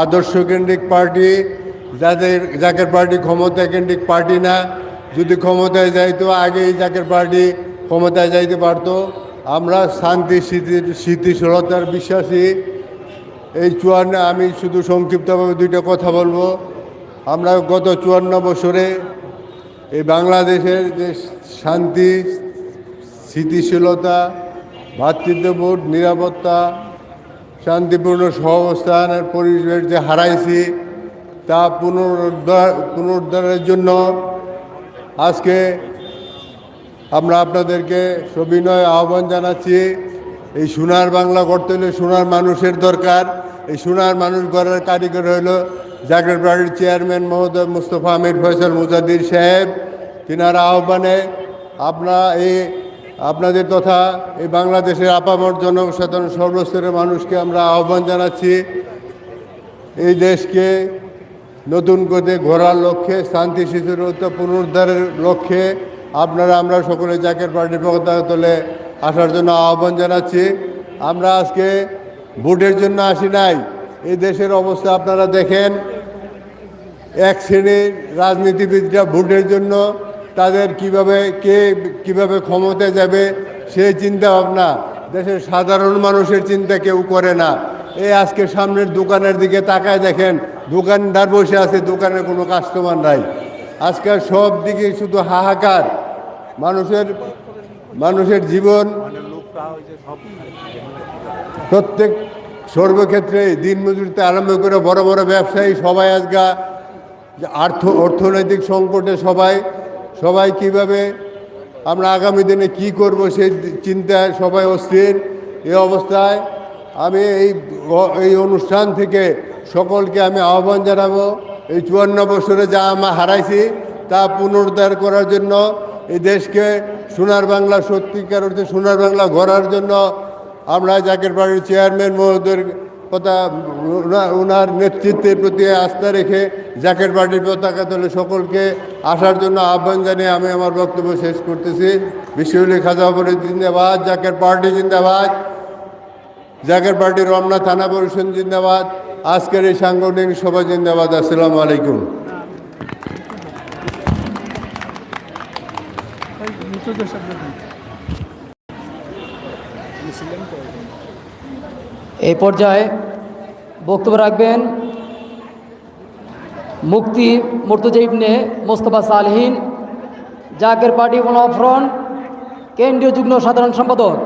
আদর্শ কেন্দ্রিক পার্টি, যাদের, জাকের পার্টি ক্ষমতা কেন্দ্রিক পার্টি না, যদি ক্ষমতায় যাইতো, আগেই জাকের পার্টি ক্ষমতায় যাইতে পারতো। আমরা শান্তি স্থিতির স্থিতিশীলতার বিশ্বাসী। এই চুয়ান্ন, আমি শুধু সংক্ষিপ্তভাবে দুইটা কথা বলব। আমরা গত চুয়ান্ন বছরে এই বাংলাদেশের যে শান্তি স্থিতিশীলতা ভ্রাতৃত্ববোধ নিরাপত্তা শান্তিপূর্ণ সহাবস্থানের পরিবেশ যে হারাইছি, তা পুনরুদ্ধার, পুনরুদ্ধারের জন্য আজকে আমরা আপনাদেরকে সবিনয় আহ্বান জানাচ্ছি। এই সোনার বাংলা করতে হলে সোনার মানুষের দরকার। এই সোনার মানুষ গড়ার কারিগর হইল জাগরের বাড়ির চেয়ারম্যান মহোদয় মুস্তফা আমির ফয়সাল মুজাদ্দির সাহেব। তিনার আহ্বানে আপনারা এই আপনাদের তথা এই বাংলাদেশের আপামর জনসাধারণ সর্বস্তরের মানুষকে আমরা আহ্বান জানাচ্ছি। এই দেশকে নতুন করে ঘোরার লক্ষ্যে, শান্তি শিথিলতা পুনরুদ্ধারের লক্ষ্যে আপনারা, আমরা সকলে জাকের পার্টির পতাকা তোলে আসার জন্য আহ্বান জানাচ্ছি। আমরা আজকে ভোটের জন্য আসি নাই। এই দেশের অবস্থা আপনারা দেখেন। এক শ্রেণির রাজনীতিবিদরা ভোটের জন্য তাদের কীভাবে, কে কীভাবে ক্ষমতায় যাবে সেই চিন্তা ভাবনা। দেশের সাধারণ মানুষের চিন্তা কেউ করে না। এই আজকে সামনের দোকানের দিকে তাকায় দেখেন, দোকানদার বসে আছে, দোকানে কোনো কাস্টমার নাই। আজকাল সব দিকে শুধু হাহাকার। মানুষের মানুষের জীবন প্রত্যেক সর্বক্ষেত্রে দিনমজুরিতে আরম্ভ করে বড় বড় ব্যবসায়ী সবাই আজকা আর্থ, অর্থনৈতিক সংকটে সবাই সবাই কীভাবে আমরা আগামী দিনে কি করব সেই চিন্তায় সবাই অস্থির। এই অবস্থায় আমি এই এই অনুষ্ঠান থেকে সকলকে আমি আহ্বান জানাব। এই চুয়ান্ন বছরে যা আমরা হারাইছি, তা পুনরুদ্ধার করার জন্য, এই দেশকে সোনার বাংলা, সত্যিকার অর্থে সোনার বাংলা গড়ার জন্য আমরা জাকের বাড়ির চেয়ারম্যান মহোদয়ের কথা ওনা- ওনার নেতৃত্বের প্রতি আস্থা রেখে জ্যাকেট পার্টির পতাকা তোলে সকলকে আসার জন্য আহ্বান জানিয়ে আমি আমার বক্তব্য শেষ করতেছি। বিশ্বলি খাজাপুরের জিন্দাবাদ জ্যাকেট পার্টি জিন্দাবাদ জ্যাকেট পার্টি রমনা থানা পরিষদ জিন্দাবাদ, আজকের এই সাংগঠনিক সভা জিন্দাবাদ। আসসালামু আলাইকুম। এই পর্যায়ে বক্তব্য রাখবেন মুক্তি মুর্তজা ইবনে মোস্তফা সালহীন, জাকের পার্টি ফ্রন্ট, কেন্দ্রীয় যুগ্ম সাধারণ সম্পাদক